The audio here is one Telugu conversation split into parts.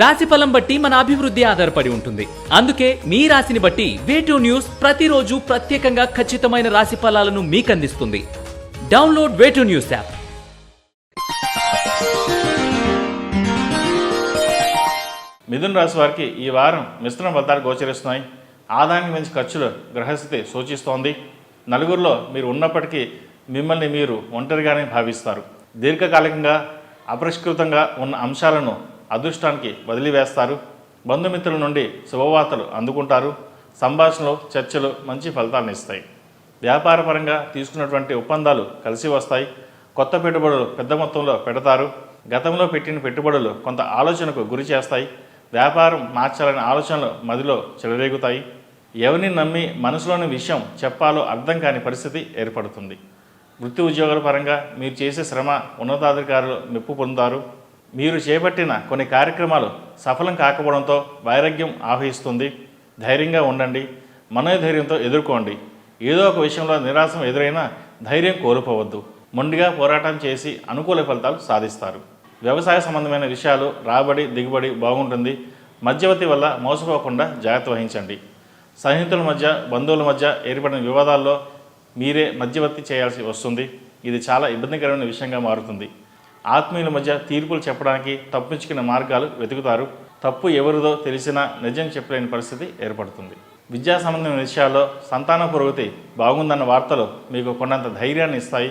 రాశి ఫలం బట్టి మన అభివృద్ధి ఆధారపడి ఉంటుంది. అందుకే మీ రాశిని బట్టి వేటూ న్యూస్ ప్రతిరోజు ప్రత్యేకంగా ఖచ్చితమైన రాశి ఫలాలను మీకు అందిస్తుంది డౌన్లోడ్ వేటూ న్యూస్ యాప్ మిథున రాశి వారికి ఈ వారం మిశ్రమ ఫలితాలు గోచరిస్తున్నాయి. ఆదాయానికి మించి ఖర్చులు గ్రహస్థితి సూచిస్తోంది. నలుగురిలో మీరు ఉన్నప్పటికీ మిమ్మల్ని మీరు ఒంటరిగానే భావిస్తారు. దీర్ఘకాలికంగా అపరిష్కృతంగా ఉన్న అంశాలను అదృష్టానికి వదిలివేస్తారు. బంధుమిత్రుల నుండి శుభవార్తలు అందుకుంటారు. సంభాషణలు చర్చలు మంచి ఫలితాలను ఇస్తాయి. వ్యాపారపరంగా తీసుకున్నటువంటి ఒప్పందాలు కలిసి వస్తాయి. కొత్త పెట్టుబడులు పెద్ద మొత్తంలో పెడతారు. గతంలో పెట్టిన పెట్టుబడులు కొంత ఆలోచనకు గురి చేస్తాయి. వ్యాపారం మార్చాలనే ఆలోచనలు మదిలో చెలరేగుతాయి. ఎవరిని నమ్మి మనసులోని విషయం చెప్పాలో అర్థం కాని పరిస్థితి ఏర్పడుతుంది. వృత్తి ఉద్యోగాల పరంగా మీరు చేసే శ్రమ ఉన్నతాధికారులు మెప్పు పొందుతారు. మీరు చేపట్టిన కొన్ని కార్యక్రమాలు సఫలం కాకపోవడంతో వైరాగ్యం ఆవహిస్తుంది. ధైర్యంగా ఉండండి. మనోధైర్యంతో ఎదుర్కోండి. ఏదో ఒక విషయంలో నిరాశం ఎదురైనా ధైర్యం కోల్పోవద్దు. మొండిగా పోరాటం చేసి అనుకూల ఫలితాలు సాధిస్తారు. వ్యవసాయ సంబంధమైన విషయాలు రాబడి దిగుబడి బాగుంటుంది. మధ్యవర్తి వల్ల మోసపోకుండా జాగ్రత్త వహించండి. సన్నిహితుల మధ్య బంధువుల మధ్య ఏర్పడిన వివాదాల్లో మీరే మధ్యవర్తి చేయాల్సి వస్తుంది. ఇది చాలా ఇబ్బందికరమైన విషయంగా మారుతుంది. ఆత్మీయుల మధ్య తీర్పులు చెప్పడానికి తప్పించుకునే మార్గాలు వెతుకుతారు. తప్పు ఎవరిదో తెలిసినా నిజం చెప్పలేని పరిస్థితి ఏర్పడుతుంది. విద్యా సంబంధమైన విషయాల్లో సంతాన పురోగతి బాగుందన్న వార్తలు మీకు కొండంత ధైర్యాన్ని ఇస్తాయి.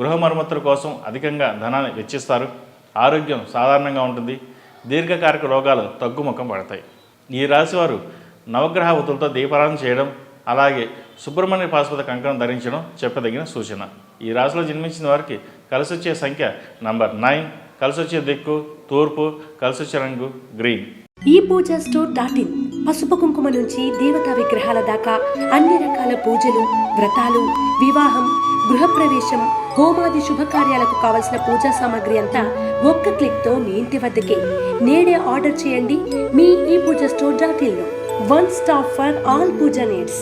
గృహ మరమ్మతుల కోసం అధికంగా ధనాన్ని వెచ్చిస్తారు. ఆరోగ్యం సాధారణంగా ఉంటుంది. దీర్ఘకాలిక రోగాలు తగ్గుముఖం పడతాయి. ఈ రాశివారు నవగ్రహ ఉతులతో దీపారాధన చేయడం అలాగే సుబ్రహ్మణ్య పాశుపత కంకణం ధరించడం చెప్పదగిన సూచన. ఈ రాశిలో జన్మించిన వారికి కలిసి వచ్చే సంఖ్య నంబర్ నైన్ కలిసి వచ్చే దిక్కు తూర్పు కలిసి వచ్చే రంగు గ్రీన్. ఈ పూజ స్టోర్ డాట్ ఇన్. పసుపు కుంకుమ నుంచి దేవతా విగ్రహాల దాకా అన్ని రకాల పూజలు వ్రతాలు వివాహం గృహప్రవేశం హోమాది శుభకార్యాలకు కావలసిన పూజా సామాగ్రి అంతా ఒక్క క్లిక్తో మీ ఇంటి వద్దకే. నేడే ఆర్డర్ చేయండి మీ ఈ Pooja store dot in one stop for all puja needs.